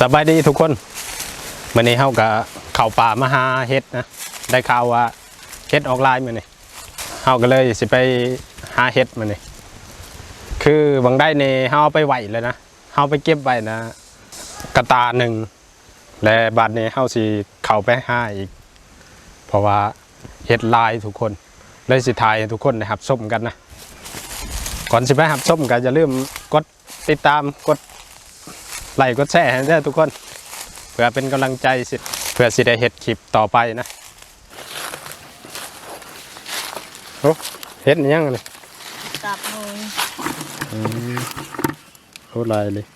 สบายดีทุกคนวันนี้เฮากับเข้าป่ามาหาเฮ็ดนะ ได้ข่าวว่าเฮ็ดออกลายมานี่เฮาก็เลยสิไปหาเฮ็ดมานี่คือบางได้นี่เฮาเอาไปไหวเลยนะเฮาไปเก็บไว้นะ กระตาหนึ่งและบัดนี้เฮาสิเข้าไปหาอีก เพราะว่าเฮ็ดลายทุกคน เลยสิถ่ายทุกคนได้รับชมกันนะ ก่อนสิไปรับชมก็อย่าลืมกดติดตามกด ไลค์กดแชร์ให้ด้วยทุกคนเพื่อเป็นกำลังใจสิเพื่อสิได้เห็ดคลิปต่อไปนะโอ้เห็ดอิหยังเลยกลับมือโอ้ลายเลย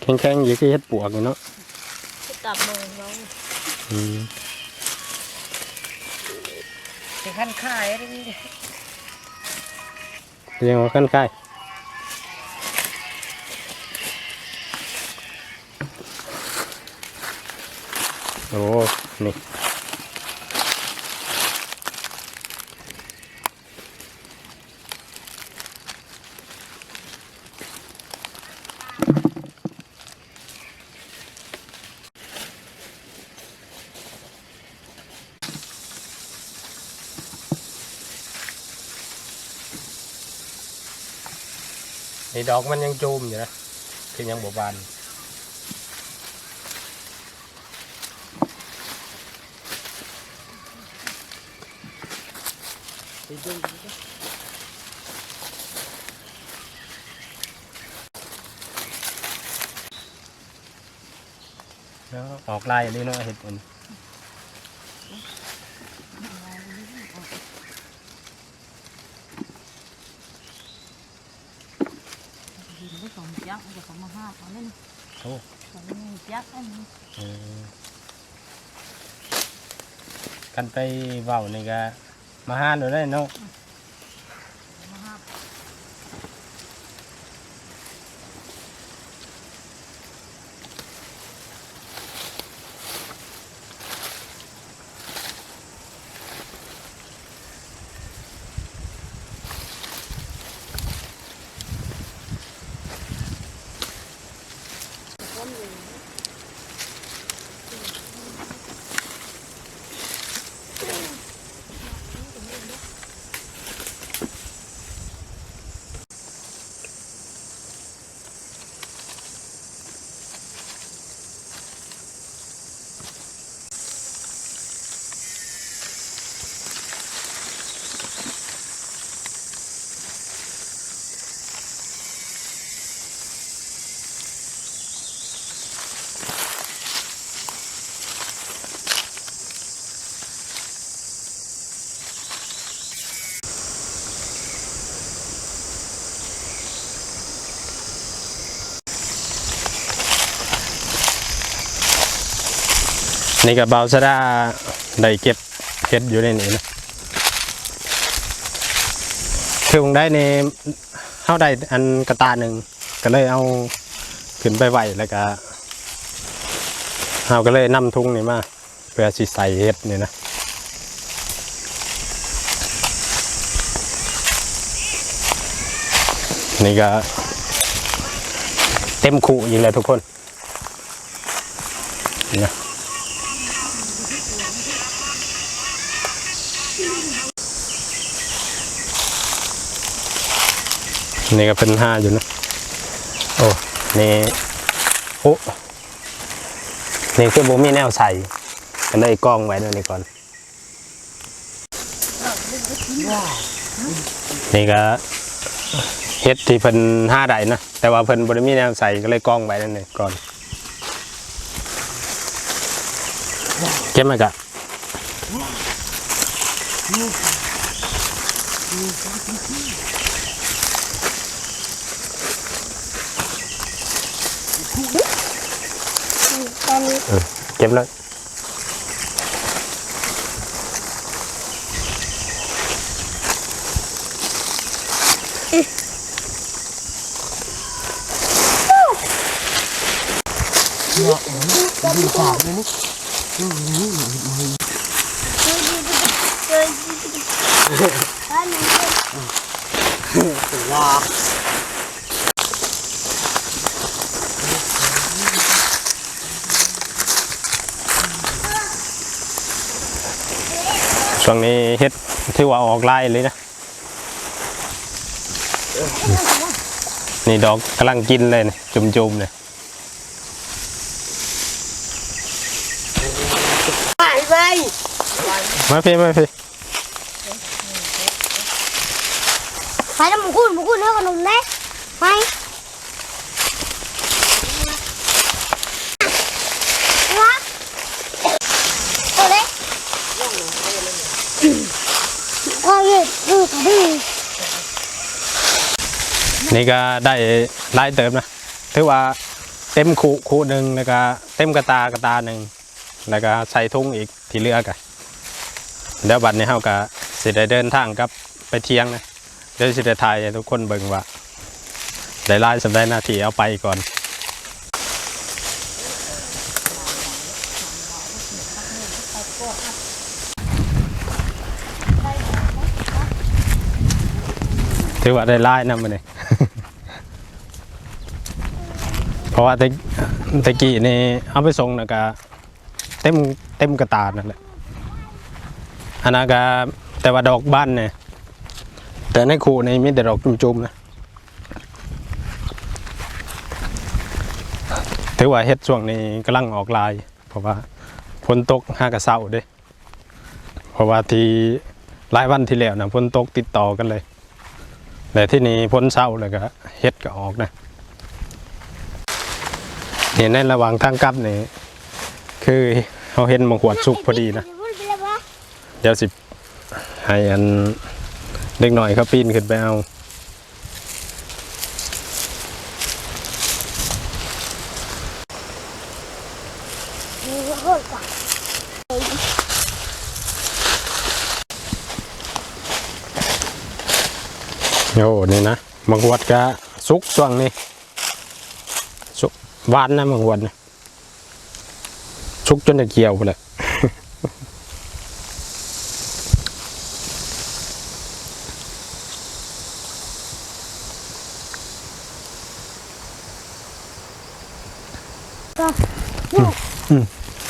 แข็งๆอยู่ที่เห็ดปวกนี่เนาะกลับมือเราอืมถึงขั้นขายเลยเรียงว่าขั้นใกล้ โอ้นี่ไอ้ดอกมันยังจูมอยู่นะคือยังบวบาน แล้วออกลายอันนี้เนาะเห็ดมันหินผสมยักษ์มันจะเขามาห้าเขาเล่นโอ้เขาเล่นยักษ์อันนี้เออกันไปเว้านี่ก็ มาห้านดูได้เนาะ นี่ก็เบาซะดาได้เก็บเห็ดอยู่ในนี้นะคือผมได้ในเข้าได้อันกระตาหนึ่งก็เลยเอาขึ้นไปไหวแล้วก็เราก็เลยนำทุ่งนี่มาเพื่อสิใส่เห็ดนี่นะนี่ก็เต็มขู่อยิงเลยทุกคนนี่นะ นี่ก็เป็นห้าอยู่นะ โอ้นี่โอ้นี่คือบ่มีแนวใส่ก็เลยกล้องไว้ด้วยนี่ก่อน นี่ก็เฮ็ดที่เพิ่นห้าได้นะ แต่ว่าเพิ่นบ่ได้มีแนวใส่ก็เลยกล้องไว้นั่นนี่ก่อนเก็บมกะ ตอนนี้ เก็บเลย ว้า ช่วงนี้เฮ็ดถือว่าออกลายเลยนะ นี่ดอกกำลังกินเลยนะจุ่มๆเนี่ยไปไปมาพี่มาพี่ไปแล้วมึงคุณมึงคุณเท่าขนมเล็กไปวะเอาเลยเอาเลยดูกระดิ่ง นี่ก็ได้ลายเติมนะถือว่าเต็มคูคูหนึ่งแล้วก็เต็มกระตากระตาหนึ่งแล้วก็ใส่ทุ่งอีกที่เลือกันเดี๋ยวบัดนี้เฮาก็สิได้เดินทางกับไปเที่ยงนะเดี๋ยวสิได้ถ่ายให้ทุกคนเบิ่งว่าได้ลายสำได้หน้าที่เอาไปก่อน ถือว่าได้ไล่นำมาเนี่ยเพราะว่าแตะตะกี้นี่เอาไปส่งนะกะเต็มเต็มกระตานั่นแหละอันนั้นก็แต่ว่าดอกบ้านเนี่ยแต่ในคูนี่มีแต่ดอกจุ่มๆนะถือว่าเฮ็ดช่วงนี้กำลังออกลาย เพราะว่าฝนตกห้ากระเศร้าเด้เพราะว่าที่หลายวันที่แล้วนะฝนตกติดต่อกันเลย แต่ที่นี่พ้นเศร้าเลยก็เฮ็ดก็ออกนะเนี่ในระหว่างทางกลับนี่คือเขาเห็นมังขวดสุกพอดีนะเดี๋ยวสิให้อันเล็กหน่อยเขาปีนขึ้นไปเอา โอ้นี่นะมังขวดก็สุกช่วงนี้สุกหวานนะมังขวดนะสุกจนจะเกี่ยวไปเลย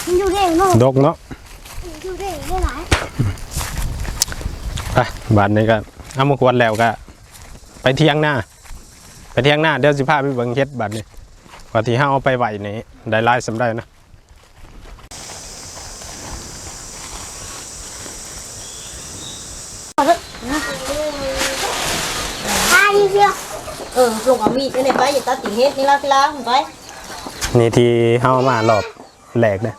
มันอยู่เด้งเนาะดกเนาะอยู่เด้งได้หลายไปบานนี้ก็เอามาขวดแล้วก็ ไปเที่ยงหน้า ไปเที่ยงหน้าเดี๋ยวสิพาไปเบิ่งเฮ็ดบัดนี้ว่าที่ห้าเอาไปไหวนี่ได้หลายสำได้นะตายเดียวเออลงเอามีดไปเลยไปอย่าตัดติเฮ็ดนี่ละพี่ล้างไปนี่ที่ห้ามารอบแหลกนะ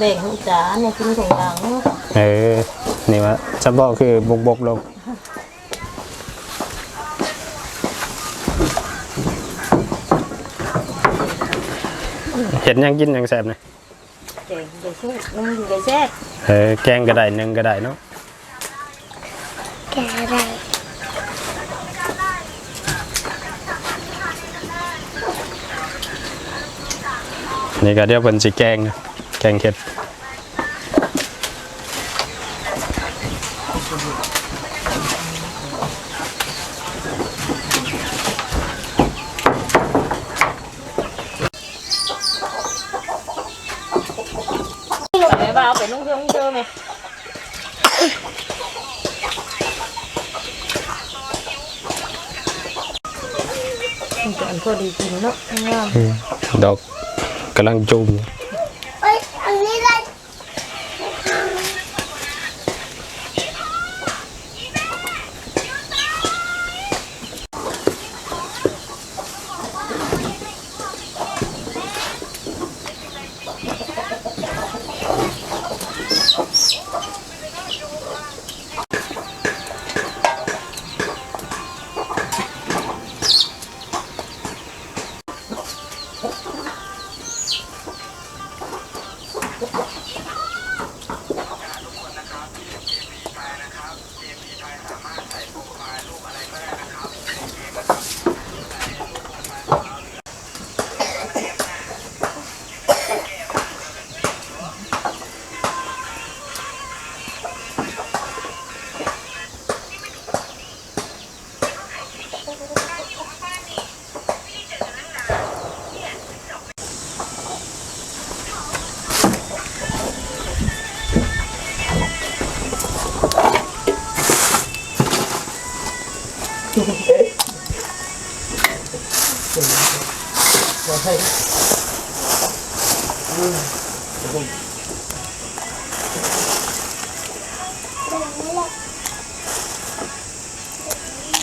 เด็กของจ๋าเนี่ยกินถุงยางเนาะเออนี่ว่าจะบอกคือบกบกลง เห็นยังกินยังแซ่บนะเด็กเด็กสู้นุ่มเด็กแซ่บเออแกงก็ได้หนึ่งก็ได้เนาะแกอะไรนี่ก็เดี๋ยวเป็นสิแกงนะแกงเห็ด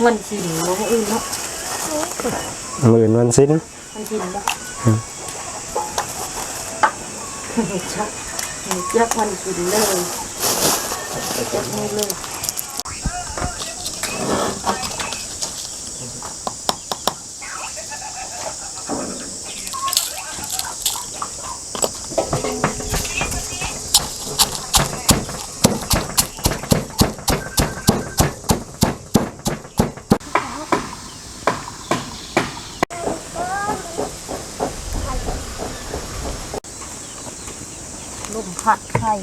วันสินบ่อื่นเนาะหมื่นวันสิ้นวันสินบ่จักจักวันสินเลยจักมือเลย ลมพัดไข่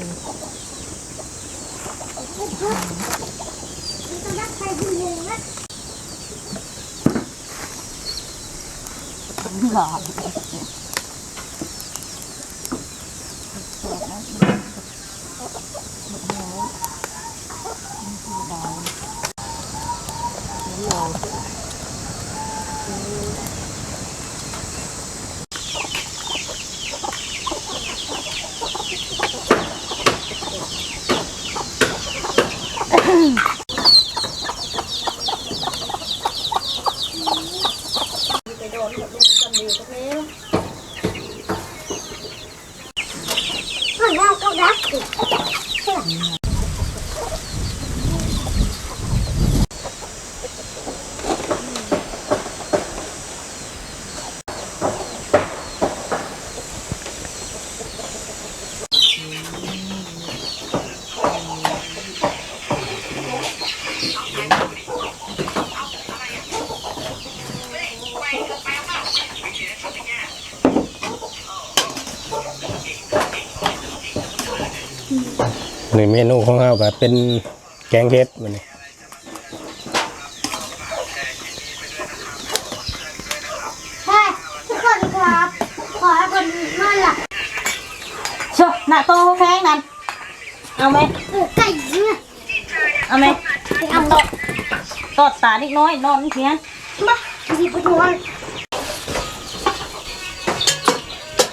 ต้องรักใครคนหนึ่งนะหลาบไปโดนกับลูกจำดีสักนิด มันเราก็รักสิ ห นึ่งเมนูของเราก็เป็นแกงเห็ดมันนี่ใช่ทุกคนครับขอให้คนนอนหลับเชอะหน้าโตแพงนั่นเอาไหมปลูกไก่เนี่ยเอาไหมไปเอาตกตอดตาเล็กน้อยนอนเพียนมาดีไปดูมัน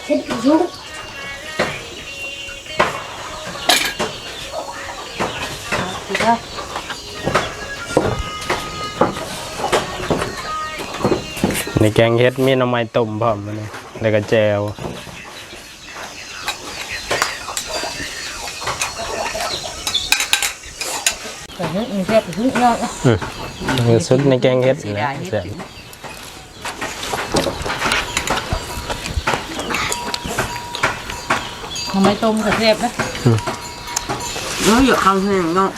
เห็ดยุง ถือว่าในแกงเห็ดมีหน้ำไม้ต้มพร้อมมันนี่แล้วก็แจวแต่เฮ้ยมีแค่ถึงยอดนะอืมคือสุดในแกงเห็ดนี่แหละแซ่บทำไมต้มกับเทพนะ nó giờ không thế nào đâu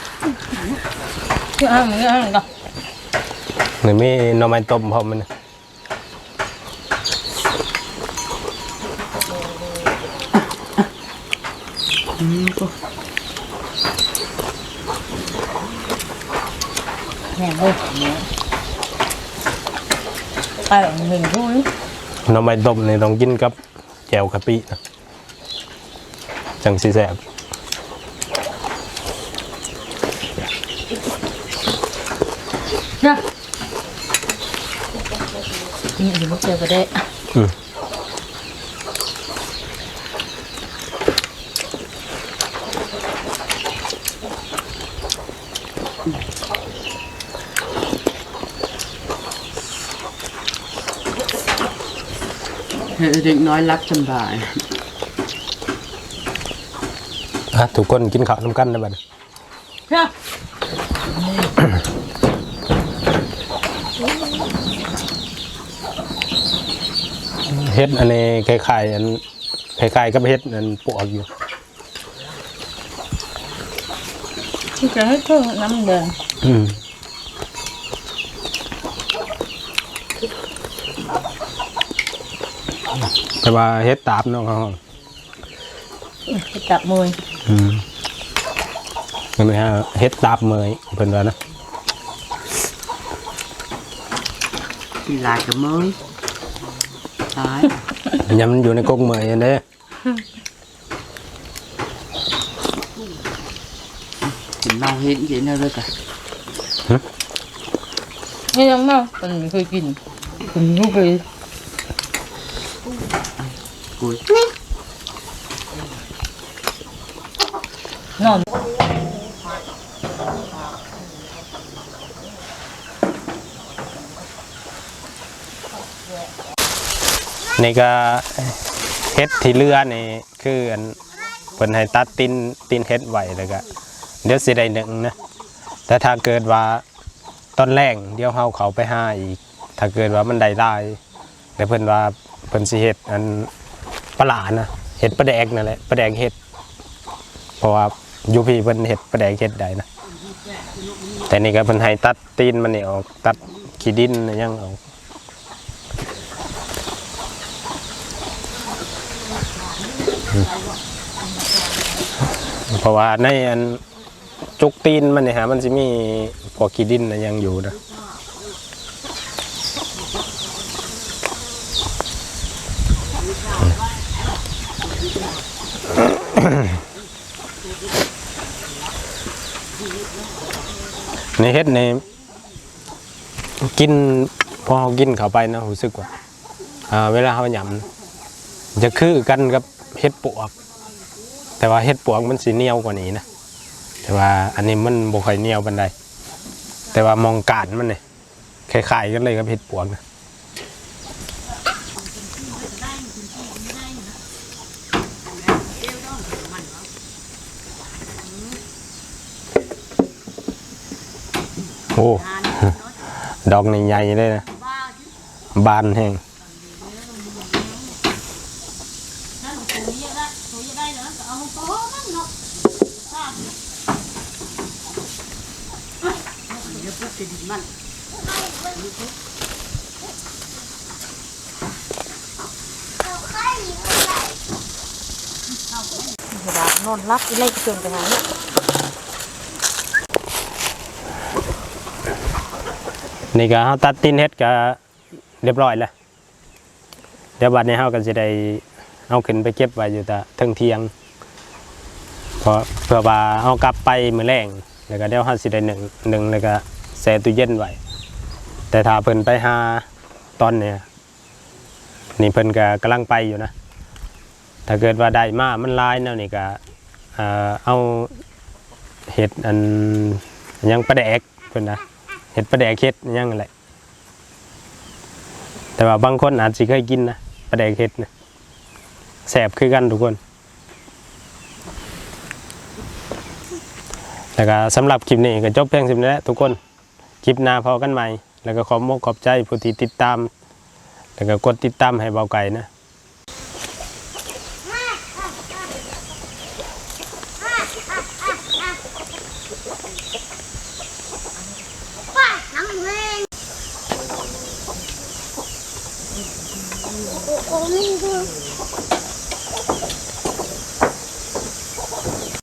เชื่อมึงเรื่องก่อนหรือมีหน้ำไม้ต้มพร้อมมันนี่แหงเลยไปแบบหนึ่งทุ่มหน้ำไม้ต้มนี่ต้องกินกับแจวกะปินะจังสิแซ่บ นะนี่เดี๋ยวมาเจอกันได้อืม Hệ định nói lắc chân bài อะทุกคนกินข้าวน้ำกันนะบัดนี้ เชื่อเฮ็ดอันนี้คล้ายๆอันคล้ายๆกับเฮ็ดอันปวกอยู่ที่จะให้เพิ่มน้ำแดงอืมแต่ว่าเฮ็ดตาบเนาะเขาไปจับมวยอืมมันไม่ฮะเฮ็ดตาบเมยเพิ่นว่านะ Thì lại cái mới Đấy ยำมันอยู่ในกรงเมยอันเด้ Thì mau hết vậy nào rồi cả ไม่ยังมากมันไม่เคยกิ นี่ก็เฮ็ดที่เรือนี่คืออันเพิ่นให้ตัดตินตินเฮ็ดไว้แล้วก็เดี๋ยวสิได้หนึ่งนะแต่ถ้าเกิดว่าตอนแรกเดี๋ยวเฮาเขาไปหาอีก ถ้าเกิดว่ามันได้หลายแต่เพิ่นว่าเพิ่นสิเฮ็ดอันปลาหลานะเฮ็ดปลาแดกนั่นแหละปลาแดกเฮ็ดเพราะว่าอยู่พี่เพิ่นเฮ็ดปลาแดกเฮ็ดได้นะแต่นี่ก็เพิ่นให้ตัดตีนมันนี่ออกตัดขี้ดินยังออก เพราะว่าในอันจุกตีนมันเนี่ยฮะมันจะมีพวกีดินนะยังอยู่นะในเฮ็ดในกินพอเรากินเข้าไปนะรู้สึกว่าเวลาเขาหยำจะคือกันกับ เฮ็ดปวก แต่ว่าเฮ็ดปวกมันสีเหนียวกว่านี้นะแต่ว่าอันนี้มันบ่ค่อยเหนียวปานใดแต่ว่ามองการมันเนี่ยคล้ายๆกันเลยกับเฮ็ดปวกนะโอ้ ดอกนี่ใหญ่เลยนะ บานแห้ง นอน รับอีเล็กจนไปหาเนี่ยนี่ก็เฮาตัดตินเฮ็ดก็เรียบร้อยแล้วเดี๋ยวบัดนี้เฮาก็สิได้เอาขึ้นไปเก็บไว้อยู่แต่เทิงเทียงเพราะเพื่อว่าเฮากลับไปมื้อแรงแล้วก็เดี๋ยวเฮาสิได้หนึ่งหนึ่งแล้วก็แช่ตู้เย็นไว้แต่ถ้าเพิ่นไปหาตอนเนี่ยนี่เพิ่นก็กำลังไปอยู่นะ ถ้าเกิดว่าได้มามันลายแนวนี่ก็ เอาเห็ดอันยังปลาแดกเพิ่นนะเห็ดปลาแดกเห็ดยังอะไรแต่ว่าบางคนอาจจะเคยกินนะปลาแดกเห็ดนะแสบคือกันทุกคนแล้วก็สำหรับคลิปนี้ก็จบเพียงสิบนี้แหละทุกคนคลิปหน้าพอกันใหม่ แล้วก็ขอมกขอบใจผู้ที่ติดตาม แล้วก็กดติดตามให้เบาไก่นะ